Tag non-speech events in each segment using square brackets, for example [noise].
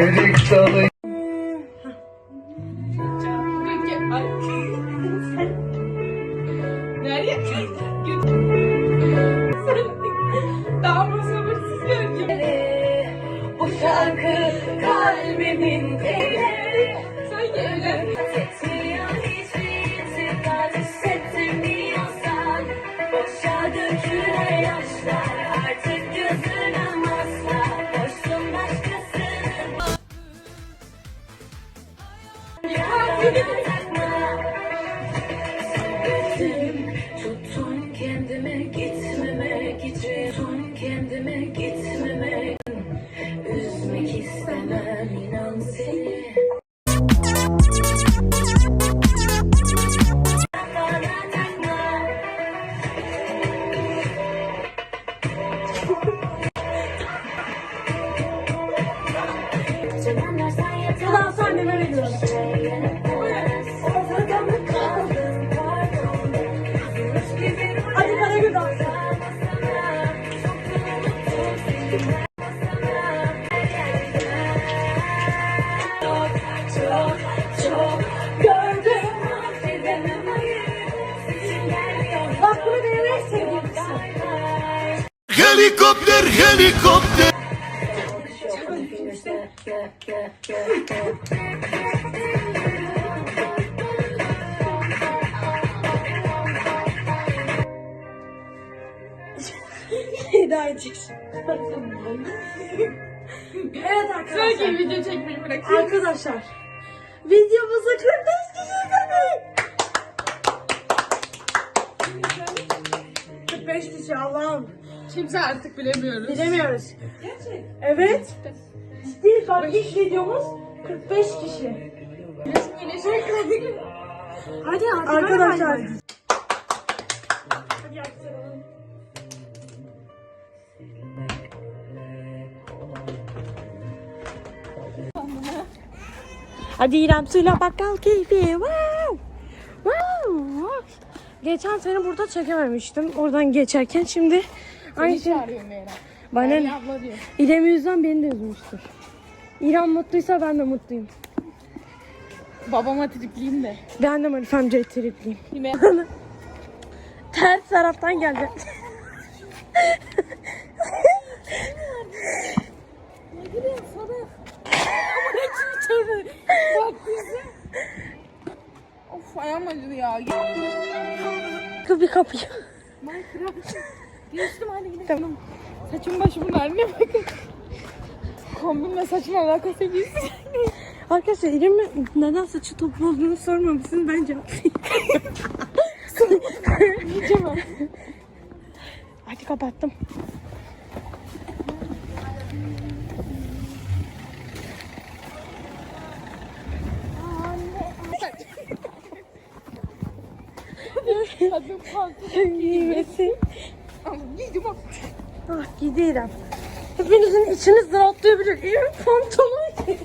Erik dalı Helikopter, helikopter. Edeceksin. evet arkadaşlar. Sanki video çekmeyi bırak. Arkadaşlar. Videomuzu 45 kişi izledi. 45 kişi Allah'ım. Kimse artık bilemiyoruz. Bilemiyoruz. Gerçek. Evet. Ciddi bak ilk videomuz 45 kişi. Hadi arkadaşlar. Hadi aktaralım. Hadi İrem suyla bakkal keyfi. Wow. Wow. Geçen sene burada çekememiştim. Oradan geçerken şimdi aynı şey. Çağırıyor Meral. Bana ne? abla diyor. İrem yüzden beni de üzmüştür. İrem mutluysa ben de mutluyum. Babama tripliyim de. Ben de Marif amcayı tripliyim. Ters taraftan geldi. Bak bize. Of ayağım acıdı ya. Kız bir kapıyı. Minecraft. Geçtim hadi gidelim. Tamam. Saçım başımın haline bakın. Kombinle saçın alakası yok. Arkadaşlar İrem'in neden saçı toplu olduğunu sormamışsınız ben cevaplayayım. Yiyeceğim ben. Hadi kapattım. Hadi pantolon. Giymesi. Giydim. Ah gidi İrem. Hepinizin içiniz rahatlayabilir. İrem pantolon giy.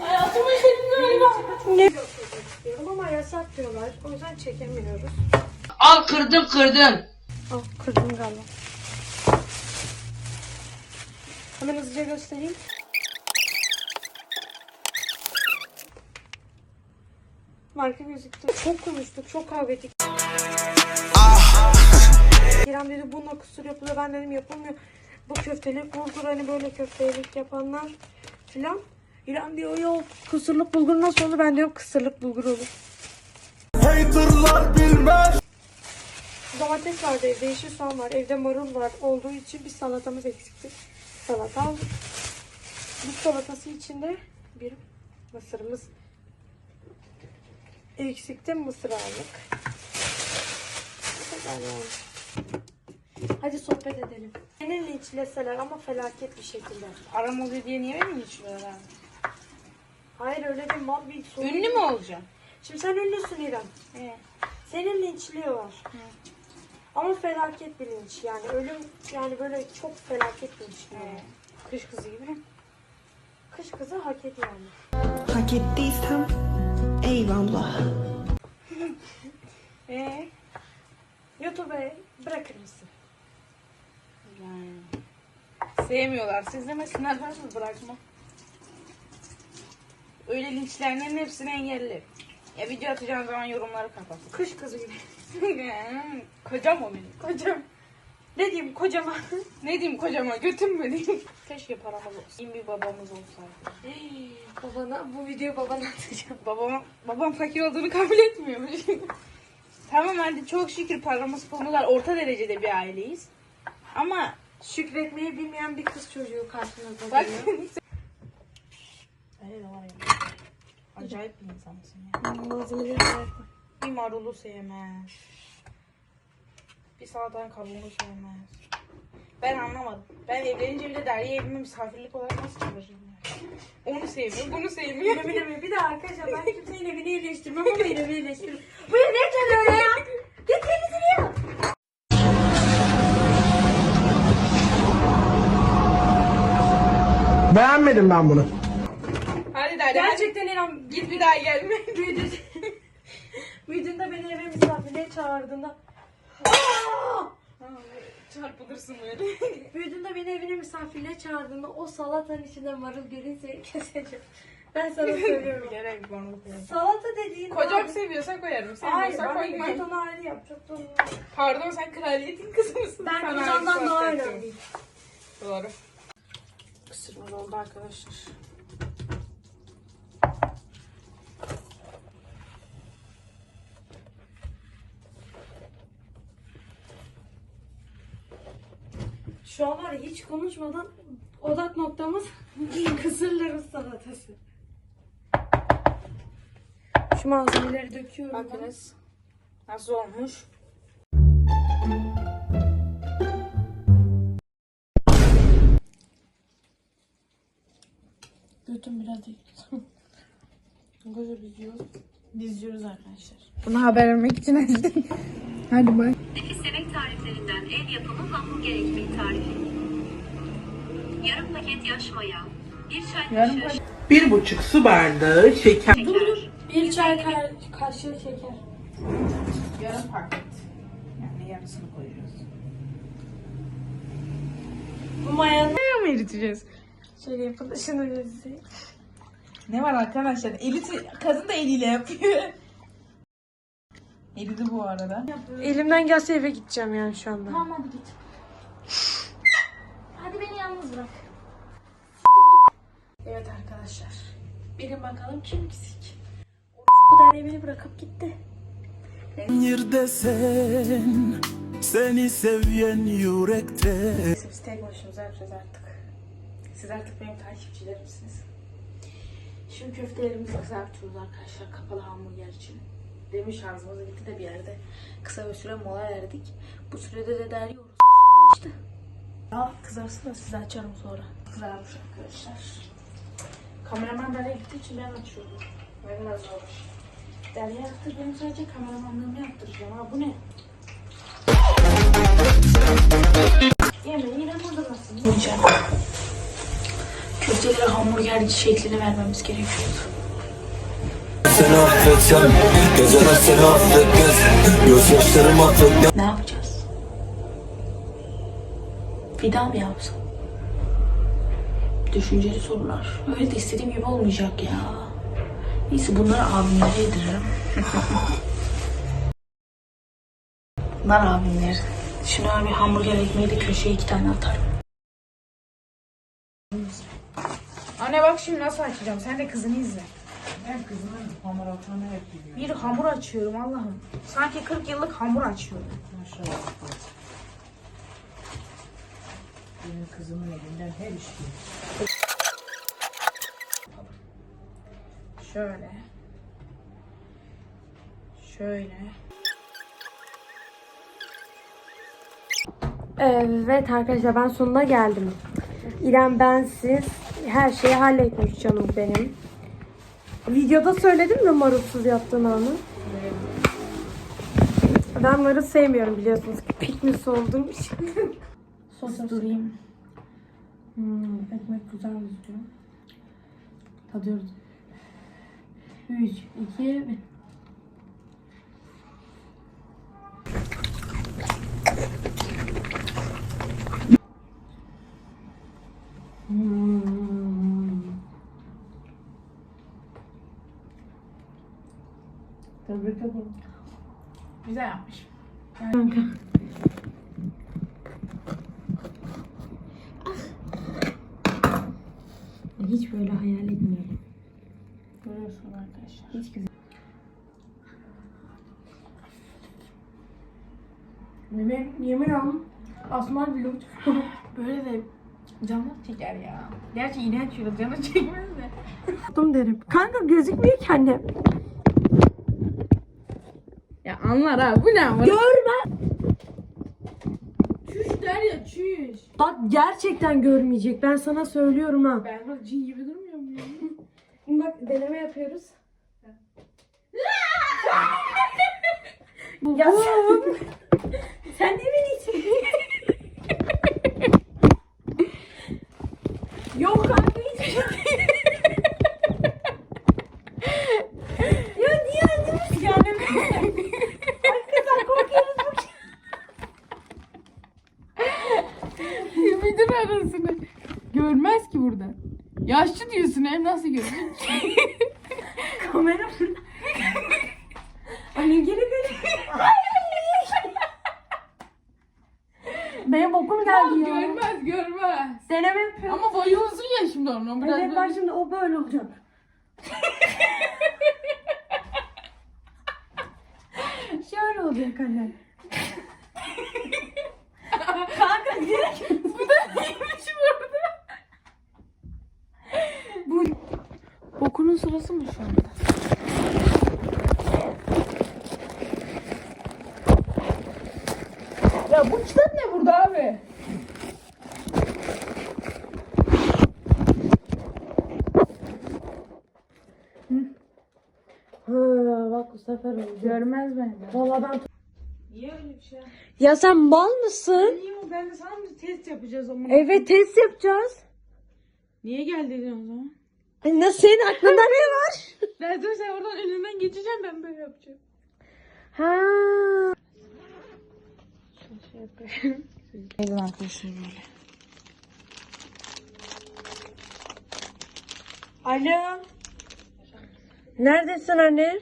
Hayatımı çekmiyorum. Ne? Diyorum ama diyorlar. O yüzden çekemiyoruz. Al kırdım kırdım. Ah kırdım galiba. Hemen hızlıca göstereyim. Marka gözüktü. Çok konuştuk, çok kavga ettik. İrem dedi bununla kusur yapılıyor. Ben dedim yapılmıyor. Bu köftelik bulgur hani böyle köftelik yapanlar filan. İrem diyor yok kusurluk bulgur nasıl olur? Ben diyorum kısırlık bulgur olur. Haterlar bilmez. Domates vardı evde, yeşil soğan var, evde marul var olduğu için bir salatamız eksikti. Salata aldık. Bu salatası içinde bir mısırımız eksikti. Mısır aldık. Hadi sohbet edelim. Seninle içleseler ama felaket bir şekilde. Aram oluyor diye niye geçiyorlar ha? Hayır öyle değil mal bir sorun. Ünlü mü olacağım? Şimdi sen ünlüsün İrem. He. Seni linçliyorlar. Ama felaket bir linç yani ölüm yani böyle çok felaket bir linç. Yani. Kış kızı gibi. Kış kızı hak ediyor yani. Hak ettiysem eyvallah. Ee, [laughs] YouTube'a bırakır mısın? Yani. Sevmiyorlar. Siz demesinler bırakmam. Öyle linçlerinin hepsini engellerim. Ya video atacağım zaman yorumları kapat. Kış kızı gibi. [laughs] Kocam o benim. Kocam. Ne diyeyim kocaman. Ne diyeyim kocama götüm mü diyeyim. Keşke paramız olsun. İyi bir babamız olsaydı. babana bu videoyu babana atacağım. Babam, babam fakir olduğunu kabul etmiyormuş. tamam hadi çok şükür paramız pulumuz var. Orta derecede bir aileyiz. Ama Şükretmeyi bilmeyen bir kız çocuğu karşınızda bak... duruyor. [laughs] Öyle var ya. Acayip bir insansın ya. Malzemeleri bırakma. Bir marulu sevmez. Bir salatan kabuğunu sevmez. Ben anlamadım. Ben evlenince bile Derya'ya evime misafirlik olarak nasıl çağıracağım ya? Onu sevmiyor, bunu sevmiyor. Evine mi? Bir de arkadaşlar ben kimsenin evini iyileştirmem ama evimi iyileştiririm. [laughs] Bu ev ne çalıyor ya? Git temizini yap. Beğenmedim ben bunu. Hadi Derya. Gerçekten İrem Git bir daha gelme. [laughs] büyüdü. Büyüdüğünde beni eve misafirliğe çağırdığında Aa! Çarpılırsın böyle. [laughs] Büyüdüğünde beni evine misafirliğe çağırdığında o salatanın içinde marul görünse keseceğim. Ben sana [laughs] söylüyorum. Gerek koyalım. Salata dediğin Kocam abi- seviyorsa koyarım. Hayır Sevmiyorsa ben koymam. onu ayrı yap. Çok da Pardon sen kraliyetin kızı mısın? Ben Sana kocandan ait daha sohbet önemliyim. Doğru. Kısırmaz oldu arkadaşlar. Şu an var ya hiç konuşmadan odak noktamız [laughs] kısırların salatası. Şu malzemeleri döküyorum. ben. Bakınız nasıl olmuş. Götüm biraz değil. Gözü diziyoruz. Diziyoruz arkadaşlar. Bunu haber vermek için açtım. [laughs] Hadi bay. Nefis yemek tariflerinden ev yapımı hamburger ekmeği tarifi. Yarım paket yaş maya, bir çay Yarım kaşığı Bir buçuk su bardağı şeker. şeker, Bir çay ka- kaşığı şeker. Yarım paket. Yani yarısını koyuyoruz. Bu mayanın Ne mi eriteceğiz? şöyle yapılışını göstereyim. Ne var arkadaşlar? Eli, kadın da eliyle yapıyor. Eridi bu arada. Elimden gelse eve gideceğim yani şu anda. Tamam hadi git. Hadi beni yalnız bırak. Evet arkadaşlar. Bilin bakalım kim eksik? Bu da beni bırakıp gitti. Neredesin? Seni seven yürekte Biz tek başımıza yapacağız artık. Siz artık benim takipçilerimsiniz. Şimdi köftelerimizi kızartıyoruz arkadaşlar kapalı hamburger için. Demiş şarjımız bitti de bir yerde kısa bir süre mola verdik. Bu sürede de derliyoruz. Kaçtı. Ya kızarsın da size açarım sonra. Kızarmış arkadaşlar. Kameraman Derya gittiği için ben açıyorum. Ne kadar zor. Derya yaptı benim sadece kameramanlığımı yaptıracağım. Ha bu ne? Yemeği İrem hazırlasın. Köftelere hamburger şeklini vermemiz gerekiyordu. Seni affetsem Geceler seni affetmez Gözyaşlarım affetmez Ne yapacağız? Bir daha mı yapsam? Düşünceli sorular. Öyle de istediğim gibi olmayacak ya. Neyse bunları abimlere yediririm. [laughs] Bunlar abimler. Şuna bir hamburger ekmeği de köşeye iki tane atarım. Anne bak şimdi nasıl açacağım. Sen de kızını izle. Kızımın hamur atmanı hep biliyorum. Bir hamur açıyorum Allah'ım. Sanki 40 yıllık hamur açıyorum. Maşallah. Benim kızımın elinden her iş gelir. Şöyle. Şöyle. Evet arkadaşlar ben sonuna geldim. İrem bensiz her şeyi halletmiş canım benim. Videoda söyledim mi marulsuz yaptığın anı? Ben marul sevmiyorum biliyorsunuz ki piknis olduğum için. [laughs] Sos durayım. Hmm, ekmek güzel gözüküyor. Tadıyoruz. 3, 2, 1. Tebrik ederim. Güzel yapmış. Hiç böyle hayal etmiyorum. Görüyorsunuz arkadaşlar. Hiç güzel. Yemin, yemin alım. Asman vlog. [laughs] Böyle de canlı çeker ya. Gerçi yine açıyoruz canı çekmez de. Tuttum derim. Kanka gözükmüyor ki annem. Anlar ha bu ne ama? Görme. Çüş der ya çüş. Bak gerçekten görmeyecek. Ben sana söylüyorum ha. Ben bak cin gibi durmuyor muyum? Bak deneme yapıyoruz. [laughs] ya sen, [laughs] sen de beni için. Yok kanka hiç. ya niye öldünüz yani? Hakikaten korkuyoruz bu bir dur arasını. Görmez ki burada. Yaşlı diyorsun hem nasıl görür? kamera burada. Ay geri geri. Benim okum geldi ya. görmez görmez. Deneme yapıyorum. Ama boyu onun. Biraz Evet böyle- bak şimdi o böyle olacak. [laughs] Şöyle olacak anne. Kanka direkt Bu da neymiş burada? Bu Bokunun sırası mı şu anda? Ya bu kitap ne burada abi? Ha, bak bu sefer oldu. Görmez bence. Valla ben... Niye öyle bir şey? Ya sen mal mısın? Niye o? Ben de sana mı test yapacağız ama? Evet test yapacağız. Niye geldin o zaman? Ay, Nasıl senin aklında ne var? [laughs] Ben dur sen oradan önünden geçeceğim ben böyle yapacağım. Ha. Gelin arkadaşlar böyle. Alo. Neredesin anne?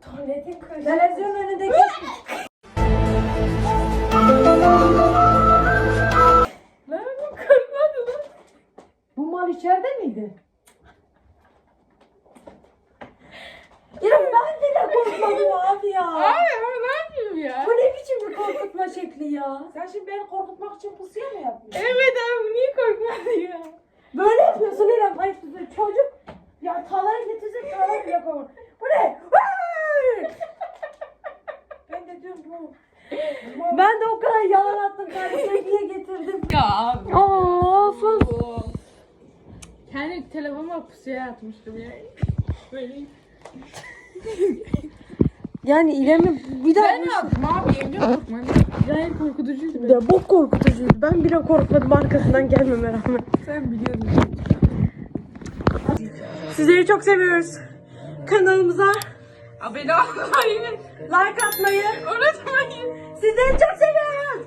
Tuvaletin köşesi. Televizyon önünde geç. Ya. Abi ama ne yapayım ya? Bu ne biçim bir korkutma şekli ya? Sen şimdi beni korkutmak için pusuya mı yaptın? Evet abi niye korkmadı ya? Böyle yapıyorsun İrem. Ay çocuk ya talayı getirecek talayı bile korkma. Bu ne? Ben de diyorum bu. Ben de o kadar yalan attım kardeşime diye getirdim. Ya abi. Of of. Kendi telefonuma pusuya atmıştım ya. Böyle. Yani İrem'i bir daha... Ben ne yaptım abi? Evde korkmadım. Gayet korkutucuydu. Ya bu korkutucuydu. Ben bile korkmadım arkasından gelmeme rağmen. Sen biliyordun. Sizleri çok seviyoruz. Kanalımıza Abone olmayı like atmayı unutmayın. sizleri çok seviyoruz.